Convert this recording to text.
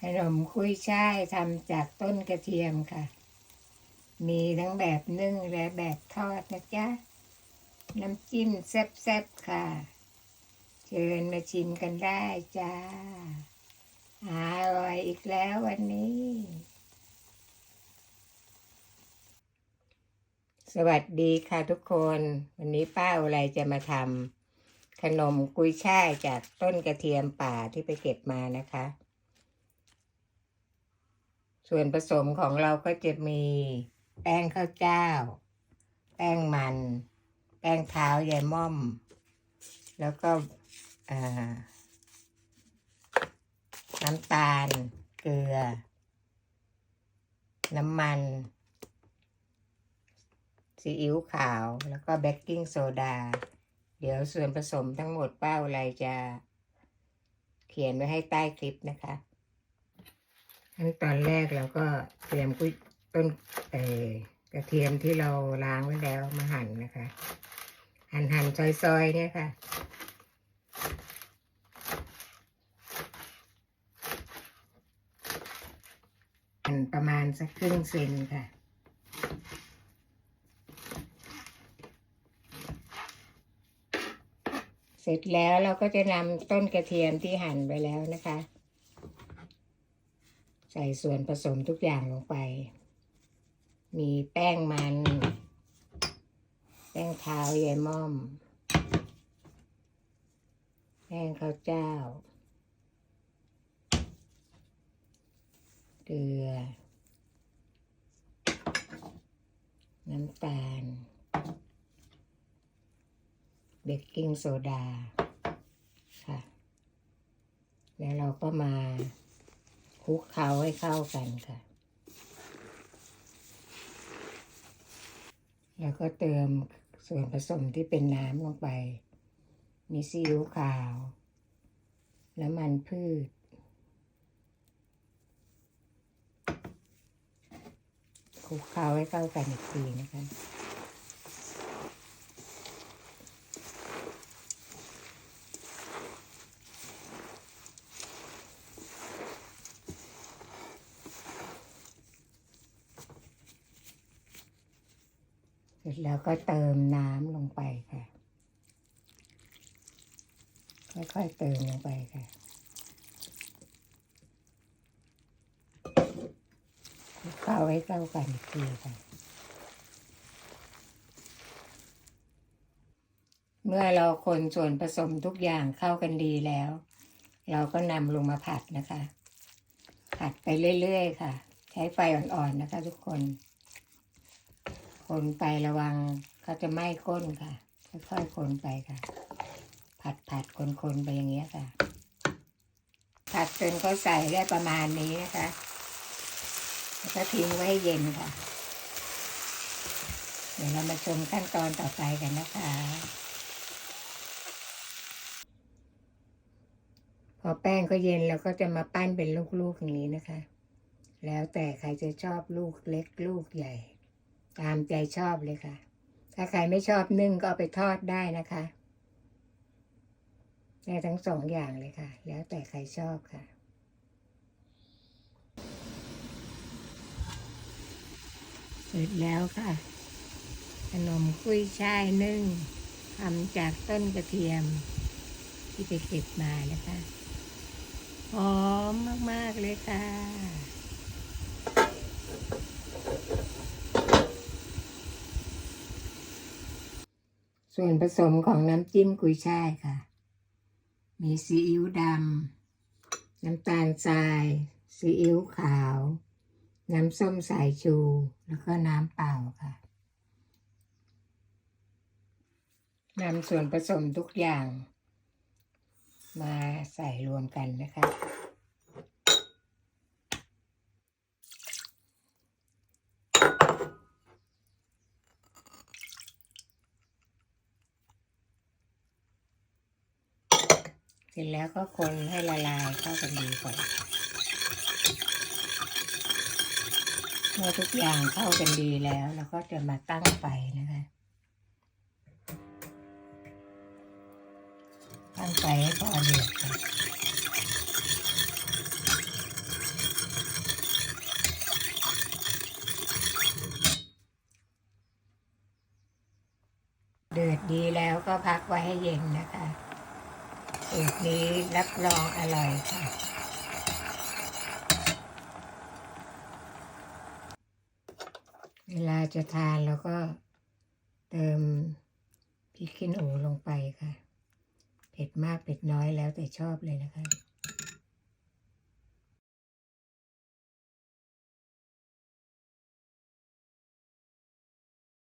ขนมคุยช่ายทำจากต้นกระเทียมค่ะ มีทั้งแบบนึ่งและแบบทอดนะจ๊ะ น้ำจิ้มแซ่บๆค่ะ เชิญมาชิมกันได้จ้า อร่อยอีกแล้ววันนี้ สวัสดีค่ะทุกคน วันนี้ป้าอะไรจะมาทำขนมกุยช่ายจากต้นกระเทียมป่าที่ไปเก็บมานะคะ ส่วนผสมของเราก็จะมี แป้งข้าวเจ้า แป้งมัน แป้งเท้ายายม่อม แล้วก็น้ำตาล เกลือ น้ำมัน ซีอิ๊วขาว แล้วก็เบกกิ้งโซดา เดี๋ยวส่วนผสมทั้งหมดป้าอะไรจะเขียนไว้ให้ใต้คลิปนะคะ ขั้นตอนแรกเราก็เตรียมกุ้ยต้นเออกระเทียมที่เราล้างไว้แล้วมาหั่นนะคะ หั่นหั่นซอยๆเนี่ยค่ะหั่นประมาณสักครึ่งเซนค่ะเสร็จแล้วเราก็จะนำต้นกระเทียมที่หั่นไปแล้วนะคะ ใส่ส่วนผสมทุกอย่างลงไป มีแป้งมัน แป้งเท้ายายม่อม แป้งข้าวเจ้า เกลือ น้ำตาล เบกกิ้งโซดา ค่ะ แล้วเราก็มา คลุกเคล้าให้เข้ากันค่ะ แล้วก็เติมส่วนผสมที่เป็นน้ำลงไป มีซีอิ๊วขาว น้ำมันพืช คลุกเคล้าให้เข้ากันอีกทีนะคะ จแล้วก็เติมน้ำลงไปค่ะ ค่อยๆเติมลงไปค่ะคลุกเข้าให้เข้ากันอีกทีค่ะ เมื่อเราคนส่วนผสมทุกอย่างเข้ากันดีแล้ว เราก็นำลงมาผัดนะคะ ผัดไปเรื่อยๆค่ะ ใช้ไฟอ่อนๆนะคะทุกคน คนไประวังเขาจะไหม้ก้นค่ะ ค่อยๆคนไปค่ะ ผัดผัดคนคนๆไปอย่างเงี้ยค่ะ ผัดจนเขาใส่ได้ประมาณนี้นะคะแล้วก็ทิ้งไว้เย็นค่ะ เดี๋ยวเรามาชมขั้นตอนต่อไปกันนะคะพอแป้งก็เย็นเราก็จะมาปั้นเป็นลูกๆอย่างนี้นะคะ แล้วแต่ใครจะชอบลูกเล็กลูกใหญ่ ตามใจชอบเลยค่ะ ถ้าใครไม่ชอบนึ่งก็เอาไปทอดได้นะคะได้ทั้งสองอย่างเลยค่ะ แล้วแต่ใครชอบค่ะเสร็จแล้วค่ะ ขนมกุ้ยช่ายนึ่งทำจากต้นกระเทียม ที่ไปเก็บมานะคะ หอมมาก ๆ เลยค่ะ ส่วนผสมของน้ำจิ้มกุยช่ายค่ะ มีซีอิ๊วดำ น้ำตาลทราย ซีอิ๊วขาว น้ำส้มสายชู แล้วก็น้ำเปล่าค่ะนำส่วนผสมทุกอย่าง มาใส่รวมกันนะคะ เสร็จแล้วก็คนให้ละลายเข้ากันดีก่อนเมื่อทุกอย่างเข้ากันดีแล้วเราก็จะมาตั้งไฟนะคะตั้งไฟให้พอเดือดค่ะเดือดดีแล้วก็พักไว้ให้เย็นนะคะ สูตรนี้รับรองอร่อยค่ะ เวลาจะทานแล้วก็เติมพริกขี้หนูลงไปค่ะ เผ็ดมากเผ็ดน้อยแล้วแต่ชอบเลยนะคะ